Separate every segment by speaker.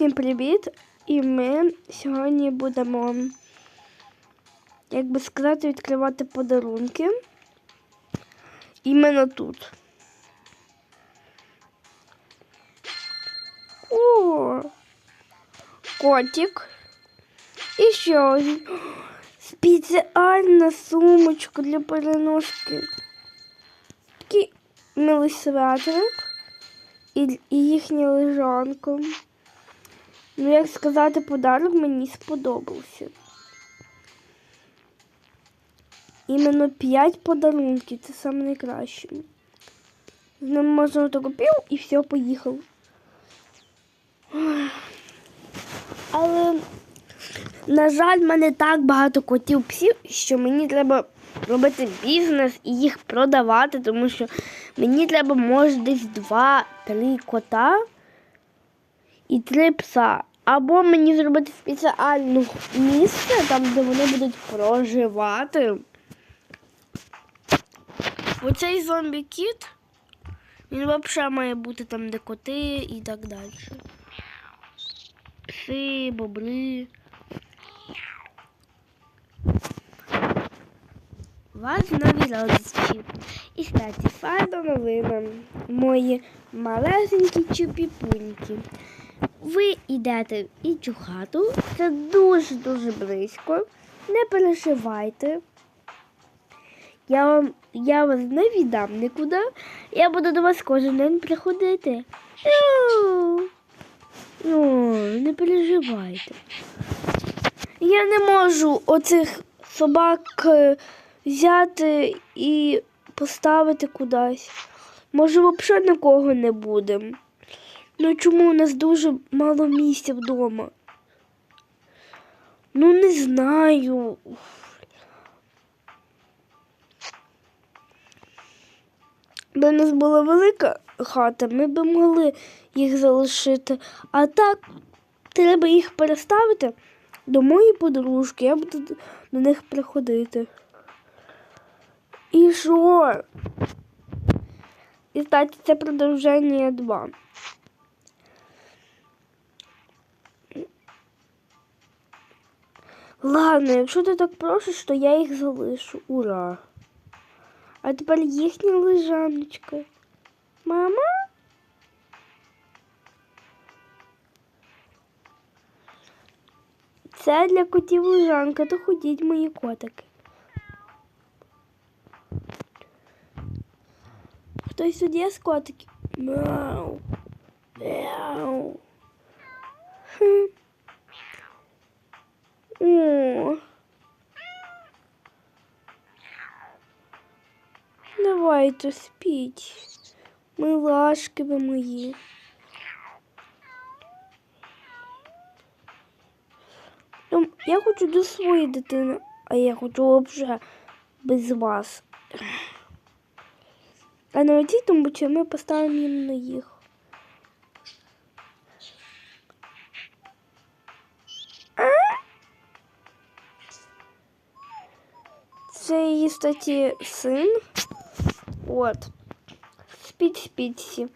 Speaker 1: Всім привіт! І ми сьогодні будемо, як би сказати, відкривати подарунки. Іменно тут. О! Котик. І ще один. Спеціальна сумочка для переноски. Такий милий святерик і, їхня лежанка. Ну, як сказати, подарок мені сподобався. Іменно 5 подарунків, це саме найкраще. З ним можна пів і все, поїхав. Але, на жаль, в мене так багато котів псів, що мені треба робити бізнес і їх продавати, тому що мені треба, може, десь 2-3 кота і 3 пса. Або мені зробити спеціальне місце, там, де вони будуть проживати. Оцей зомбі-кіт, він взагалі має бути там, де коти і так далі. Пси, бобри. Вас нові родичі. І кстати, файна новина. Мої малесенькі чупіпуньки. Ви йдете в іншу хату, це дуже-дуже близько. Не переживайте. Я вам я вас не віддам нікуди. Я буду до вас кожен день приходити. Ну, не переживайте. Я не можу оцих собак е, взяти і поставити кудись. Може, взагалі нікого не буде. Ну чому у нас дуже мало місця вдома? Ну, не знаю. Якби у нас була велика хата, ми б могли їх залишити. А так, треба їх переставити до моєї подружки. Я буду до них приходити. І що? І це продовження 2. Ладно, якщо ти так просиш, то я їх залишу. Ура! А тепер їхня лежаночка. Мама? Це для котів лежанка, то ходіть мої котики. Хтось тут є з котиків? Мяу. Мяу. Хм. О. Давайте спіть. Милашки ви мої. Ну, я хочу до своєї дитини, а я хочу взагалі без вас. А на цій тумбочці ми поставимо іменно їх. Кстати, син. От. Спіть, спіть всі.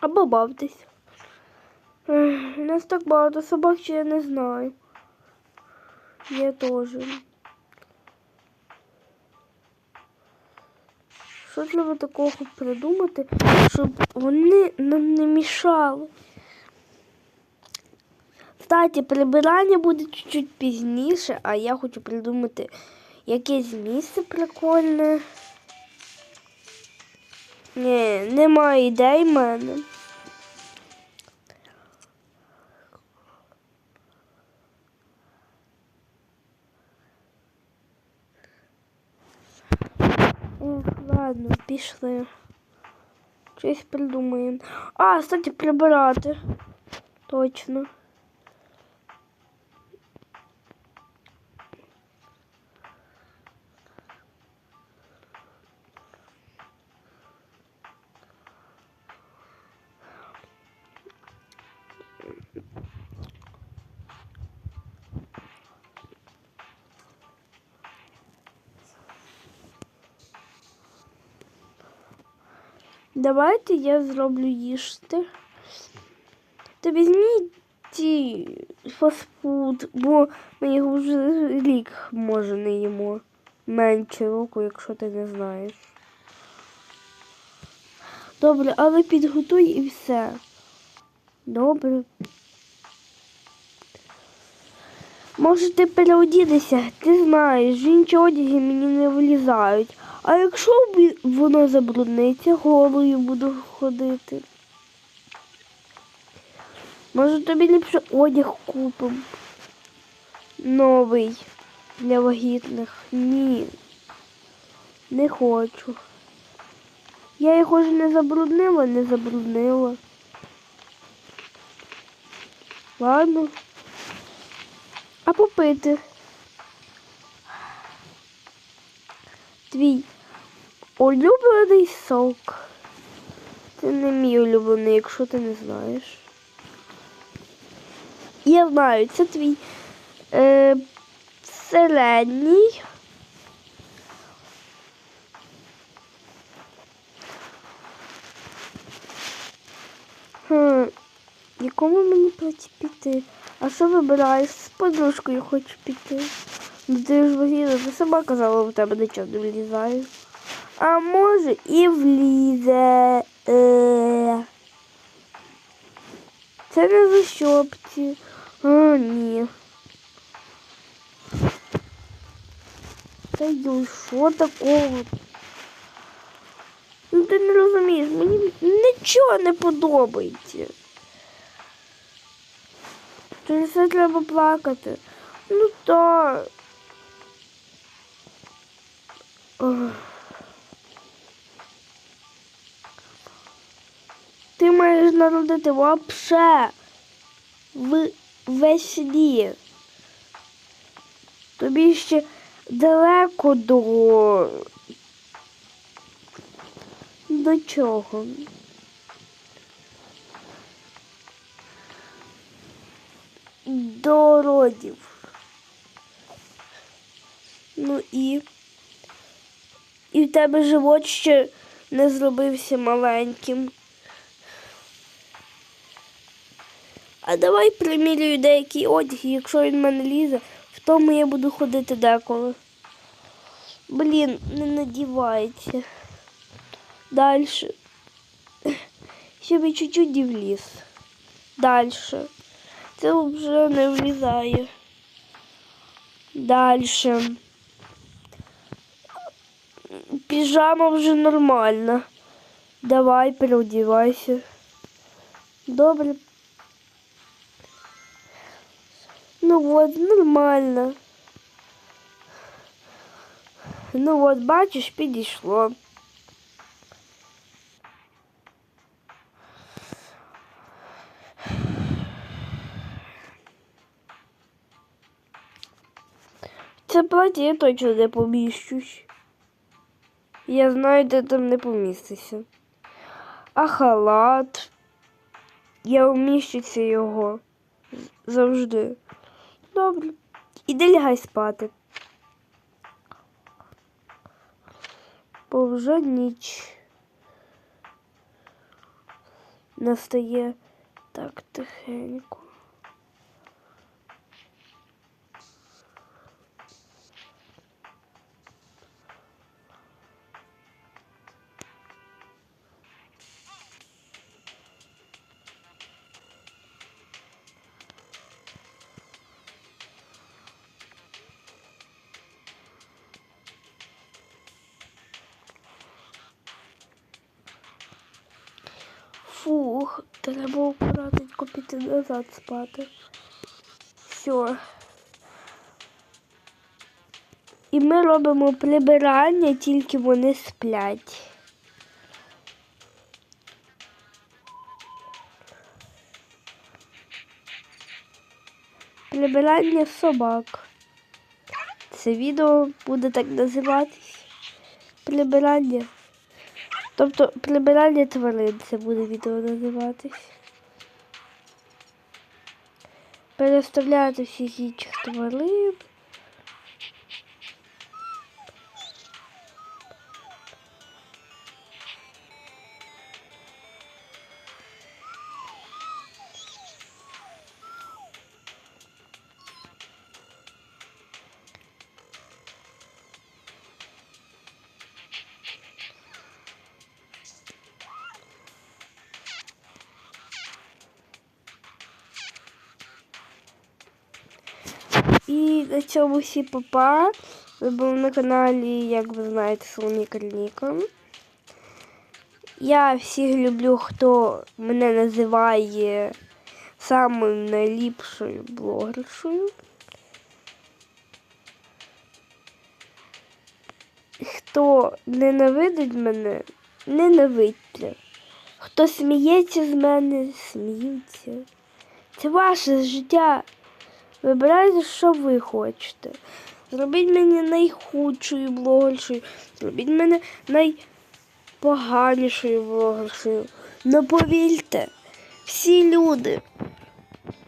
Speaker 1: Або У нас так багато собак, що я не знаю. Я теж. Що треба такого придумати, щоб вони нам не мішали? Кстати, прибирання буде чуть-чуть пізніше, а я хочу придумати якесь місце прикольне. Ні, немає ідей в мене. Ладно, пішли. Щось придумаємо. А, кстати, прибирати. Точно. Давайте я зроблю їсти. То візьміть ці фастфуд, бо ми його вже рік може не їмо. Менше року, якщо ти не знаєш. Добре, але підготуй і все. Добре. Може ти переодінешся, ти знаєш, жінчі одяги мені не влізають. А якщо воно забрудниться, голою буду ходити. Може тобі ліпше одяг купимо? Новий для вагітних. Ні. Не хочу. Я його ж не забруднила, не забруднила. Ладно. А попити. Твій улюблений сок. Це не мій улюблений, якщо ти не знаєш. Я знаю, це твій е, середній. Хм, якому мені платі піти? А що вибираєш? З подружкою хочу піти. Ну ти ж вагіна, ти сама казала, в тебе нічого не влізає. А може і влізе. Е. Це не за щопці. А, ні. Та й що такого? Ну ти не розумієш, мені нічого не подобається. Через це треба плакати. Ну так. Ти маєш народити вообще в весні. Тобі ще далеко до. До чого? До родів. Ну і. Тебе живот ще не зробився маленьким. А давай примірюю деякий одяг, якщо він мене лізе, в тому я буду ходити деколи. Блін, не надівається. Дальше. Ще би чуть-чуть і вліз. Дальше. Це вже не влізає. Дальше. Піжама вже нормальна. Давай, переодівайся. Добре. Ну вот, нормально. Ну от, бачиш, підійшло. Це платі я точно не поміщусь. Я знаю, де там не помістися. А халат. Я вміщуся його завжди. Добре. Іди лягай спати. Бо вже ніч настає так тихенько. Фух, треба акуратненько піти назад спати. Все. І ми робимо прибирання, тільки вони сплять. Прибирання собак. Це відео буде так називатись. Прибирання. Тобто прибирання тварин це буде відео називатись. Переставляти всіх інших тварин. І на цьому всі папа. Ви були на каналі, як ви знаєте, Лініка. Я всіх люблю, хто мене називає самою найліпшою блогершою. Хто ненавидить мене, ненавидьте. Хто сміється з мене, сміються. Це ваше життя. Вибирайте, що ви хочете. Зробіть мене найхудшою блогершою, зробіть мене найпоганішою блогершою. Ну повірте, всі люди,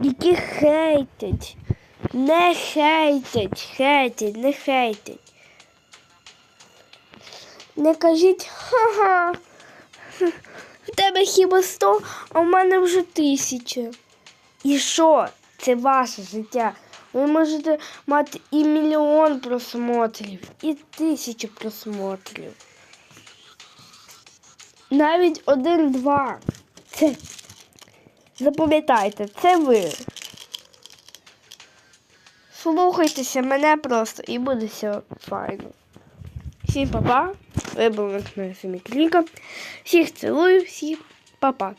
Speaker 1: які хейтять, не хейтять, хейтять, не хейтять. Не кажіть ха-ха. В тебе хіба сто, а в мене вже тисяча. І що? Це ваше життя. Ви можете мати і мільйон просмотрів, і тисячу просмотрів. Навіть один-два. Це запам'ятайте, це ви. Слухайтеся мене просто і буде все файно. Всім па-па. Ви були на Кліка. Всіх цілую, всім па-па.